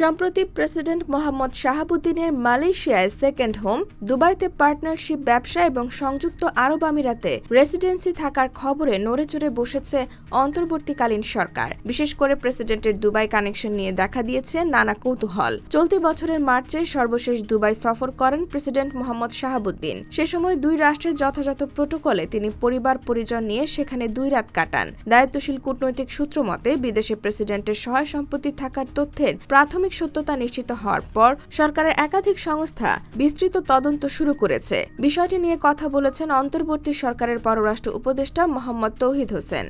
সম্প্রতি প্রেসিডেন্ট মোহাম্মদ শাহাবুদ্দিনের মালয়েশিয়ায় second home, দুবাইতে পার্টনারশিপ, ব্যবসা এবং সংযুক্ত আরব আমিরাতে রেসিডেন্সি থাকার খবরে নড়েচড়ে বসেছে অন্তর্বর্তীকালীন সরকার। বিশেষ করে প্রেসিডেন্টের দুবাই কানেকশন নিয়ে দেখা দিয়েছে নানা কৌতূহল। চলতি বছরের মার্চে সর্বশেষ দুবাই সফর করেন প্রেসিডেন্ট মোহাম্মদ শাহাবুদ্দিন। সে সময় দুই রাষ্ট্রের যথাযথ প্রোটোকলে তিনি পরিবার পরিজন নিয়ে সেখানে দুই রাত কাটান। দায়িত্বশীল কূটনৈতিক সূত্র মতে বিদেশে প্রেসিডেন্টের সহায় সম্পত্তি থাকার তথ্যের প্রাথমিক সত্যতা নিশ্চিত হওয়ার পর সরকারের একাধিক সংস্থা বিস্তৃত তদন্ত শুরু করেছে। বিষয়টি নিয়ে কথা বলেছেন অন্তর্বর্তী সরকারের পররাষ্ট্র উপদেষ্টা মোহাম্মদ তৌহিদ হোসেন।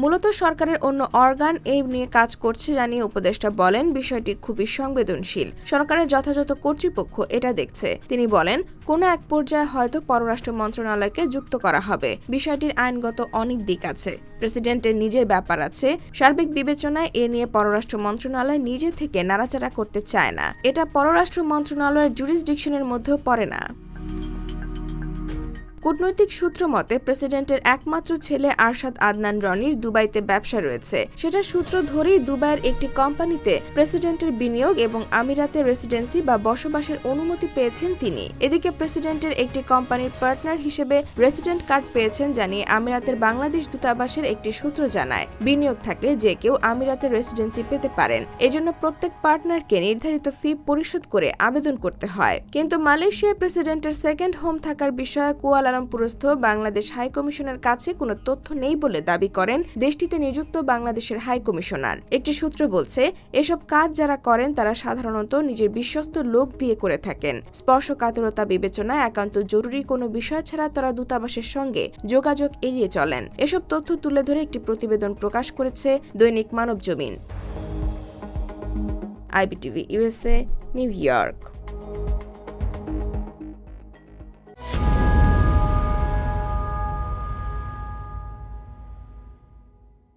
মূলত সরকারের অন্য অর্গান এই নিয়ে কাজ করছে জানিয়ে উপদেষ্টা বলেন, বিষয়টি খুবই সংবেদনশীল। সরকারের যথাযথ কর্তৃপক্ষ এটা দেখছে। তিনি বলেন, কোনো এক পর্যায়ে হয়তো পররাষ্ট্র মন্ত্রণালয়কে যুক্ত করা হবে। বিষয়টির আইনগত অনেক দিক আছে। প্রেসিডেন্টের নিজের ব্যাপার আছে। সার্বিক বিবেচনায় এ নিয়ে পররাষ্ট্র মন্ত্রণালয় নিজে থেকে নাড়াচাড়া করতে চায় না। এটা পররাষ্ট্র মন্ত্রণালয়ের জুরিসডিকশনের মধ্যেও পড়ে না। কূটনৈতিক সূত্র মতে, প্রেসিডেন্টের একমাত্র ছেলে আরশাদ আদনান রনির দুবাইতে ব্যবসা রয়েছে। সেটা সূত্র ধরেই দুবাইয়ের একটি কোম্পানিতে প্রেসিডেন্টের বিনিয়োগ এবং আমিরাতে রেসিডেন্সি বা বসবাসের অনুমতি পেয়েছেন তিনি। এদিকে প্রেসিডেন্টের একটি কোম্পানির পার্টনার হিসেবে রেসিডেন্ট কার্ড পেয়েছেন জানিয়ে আমিরাতের বাংলাদেশ দূতাবাসের একটি সূত্র জানায়। বিনিয়োগ থাকলে যে কেউ আমিরাতে রেসিডেন্সি পেতে পারেন। এজন্য প্রত্যেক পার্টনারকে নির্ধারিত ফি পরিশোধ করে আবেদন করতে হয়। কিন্তু মালয়েশিয়ার প্রেসিডেন্টের সেকেন্ড হোম থাকার বিষয়ে কুয়ালালামপুরস্থ বাংলাদেশ হাই কমিশনের কাছে কোনো তথ্য নেই বলে দাবি করেন দেশটিতে নিযুক্ত বাংলাদেশের হাই কমিশনার। একটি সূত্র বলছে, এসব কাজ যারা করেন তারা সাধারণত নিজের বিশ্বস্ত লোক দিয়ে করে থাকেন। স্পর্শকাতরতা বিবেচনায় একান্ত জরুরি কোনো বিষয় ছাড়া তারা দূতাবাসের সঙ্গে যোগাযোগ এড়িয়ে চলেন। এসব তথ্য তুলে ধরে একটি প্রতিবেদন প্রকাশ করেছে দৈনিক মানব জমিন আইবিটিভি ইউএসএ নিউ ইয়র্ক।